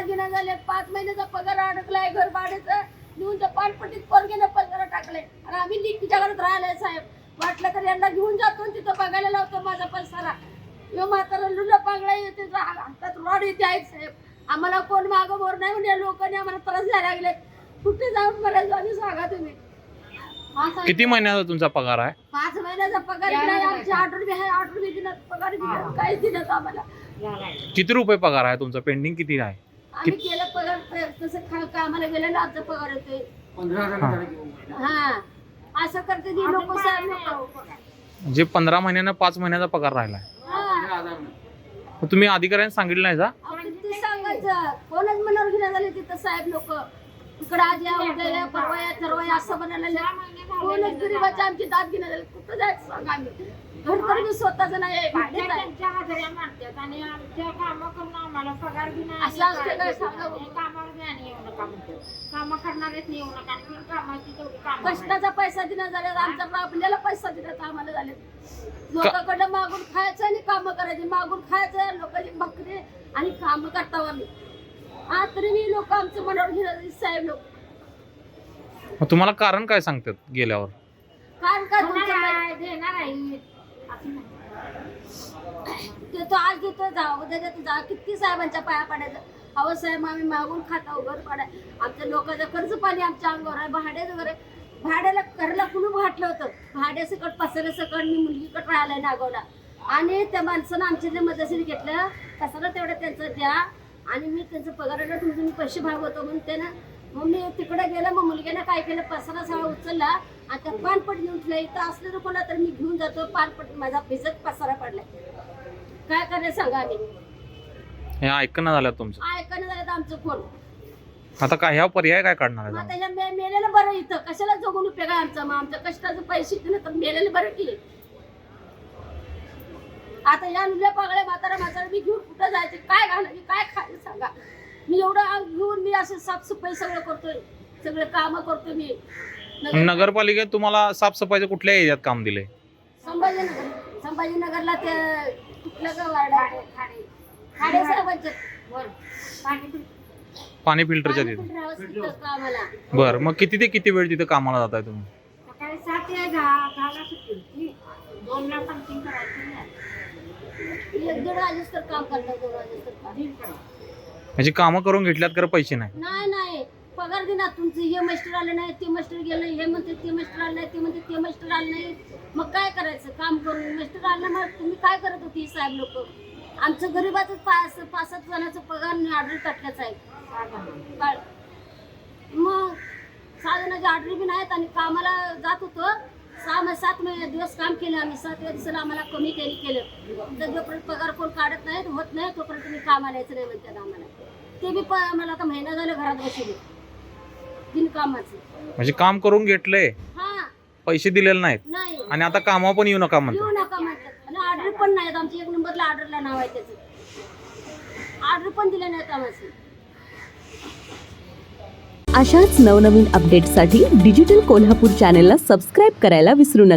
घेणं झाले पाच महिन्याचा पगार अडकलाय घर भाड्याचं. घेऊन त्या पानपट्टीत पोरगेनं पगार टाकले आणि आम्ही लिखीच्या घरात राहिलोय साहेब. वाटलं तर यांना घेऊन जातो तिथं बघायला लावतो माझा पसारा. यो म्हातारा लुला पांगळा येते हातात रॉड येते आहेत साहेब. आम्हाला कोण मागं मोर नाही म्हणजे लोकांनी आम्हाला त्रास द्यायला लागले. कुठे जाऊन मला जाऊन सांगा तुम्ही. हा. किती महिन्याचा तुमचा पगार आहे? पाच महिन्याचा पगार नाही आमची आठ रुपये आहे आठ रुपये दिनात पगार दिनात काहीच दिनात आम्हाला. किती रुपये पगार आहे तुमचा? पेंडिंग किती आहे? आम्ही केलं पगार त- तसं खा- कामाला गेलं ना आमचा पगार येतोय. हा. हा. असं करते ती लोक जे पंधरा महिन्यानं पाच महिन्याचा पगार राहिला तुम्ही अधिकाऱ्यांनी सांगितलं नाही ते सांगायचं कोणच मनावर घेण्यात आले तिथं साहेब लोक. इकडं आज या उद्या या परवा या ठरवा या असं कोणच गरीबाच्या आमची दात घेण्यात आले कुठं जायचं सांगा आम्ही? घर तर मी स्वतःच नाही आहे, भाडेच आहे. त्यांच्या हाजऱ्या मारतात आणि आमच्या कामं करून आम्हाला पगार बी नाही असं असतं काय सांगा बघू. कामावर बी आणि येऊ नका म्हणतात. कामं करणारेच नाही येऊ नका. आणि बिन कामाची तेवढी कामं कष्टाचा पैसा दिला झाले आमच्या आपल्याला पैसा दिला आम्हाला झाले. लोकांकडे मागून खायचं आणि काम करायचे. मागून खायचं लोकांची बकरी आणि काम करता आम्ही. हा तरी मी लोक आमचं मनावर घेणार साहेब लोक. मग तुम्हाला कारण काय सांगतात गेल्यावर? कारण काय तुमचं देणार आहे. ते तो आज देतो जा उद्या देतो जा. किती साहेबांच्या पाया पडायचं? अहो साहेब आम्ही मागून खाता उघड पाडाय. आमच्या लोकांचं कर्ज पाणी आमच्या अंगावर आहे भाड्याच वगैरे भाड्याला घरला कुलूप घातलं होतं? भाड्या सकट पसऱ्या सकट मी मुलगीकडे राहिलाय नागवला आणि त्या माणसानं आमच्या जे मदतीने घेतलं. कसाला तेवढं त्यांचं द्या. आणि मी त्यांचं पगाराला तुमचं मी पैसे भागवतो म्हणून त्यानं. मग मी तिकडे गेलं मग मुलग्यानं काय केलं? पसारा सगळा उचलला. आणि त्या पानपट घेऊन ठेवलं इथं असलं तर कोणा तर मी घेऊन जातो पानपट माझा भिजत पसारा पडलाय. काय करायचं सांगा आम्ही? हे ऐकणं झालं तुमचं. ऐकणं झालं तर आमचं फोन आता काय ह्या पर्याय काय काढणार मग मे मेलेलं बरं इथं. कशाला जगून उपयोग आहे आमचा? मग आमच्या कष्टाचं पैसे दिले तर मेलेलं बरं की. आता या नुल्या पागळ्या म्हातारा म्हातारा मी घेऊन कुठं जायचे? काय घालायचे? काय खायचं सांगा. मी एवढं अंग घेऊन मी असं साफसफाई सगळं करतोय. सगळे कामं करतोय मी. नगरपालिकेत तुम्हाला साफसफाईचं कुठल्या एरियात काम दिले संभाजीनगर. संभाजीनगरला ते कुठलं गाव वार्ड आहे? खाडे खाडे साहेबांच्या वर. पाणी फिल्टरच्या तिथे. फिल्टर बरं मग किती ते किती वेळ तिथे कामाला जाताय तुम्ही? सकाळी सात या दहा दहाला सुट्टी होती. दोनला पंक्तीन करायची नाही. एक दीड वाजेस तर काम करतात दोन वाजेस तर काम. दीडकडे. म्हणजे कामं करून घेतल्यात कर पैसे नाही. नाही नाही. पगार दिना तुमचं हे मास्टर आलं नाही ते मास्टर गेलं हे म्हणते ते मास्टर आलं नाही ते म्हणते ते मास्टर आलं नाही. मग काय करायचं? काम करून मास्टर आलं मग तुम्ही काय करत होती साहेब लोक? आमचं गरीबाचं पाच पाच सात जणांचं पगार ऑर्डर टाकल्याचं आहे. मग सहा जणांचे ऑर्डर बी नाहीत आणि कामाला जात होतो. सहा महिने सात महिने दिवस काम केलं आम्ही. सातव्या दिवसाला आम्हाला कमी त्यांनी केलं. तर जोपर्यंत पगार कोण काढत नाहीत होत नाही तोपर्यंत मी काम आणायचं नाही म्हणतात आम्हाला. ते बी आम्हाला आता महिना झाला घरात बसले. बिनकामाचं म्हणजे काम करून घेतलंय. हा. पैसे दिलेले नाहीत. नाही. आणि आता कामावर पण येऊ नका म्हणतो येऊ नका म्हणतात. आणि ऑर्डर पण नाहीत. एक नंबरला ऑर्डरला नाव आहे त्याचं. ऑर्डर पण दिले नाहीत आम्हाला अशाच नवनवीन अपडेट्ससाठी डिजिटल कोल्हापूर चॅनेलला सबस्क्राईब करायला विसरू नका.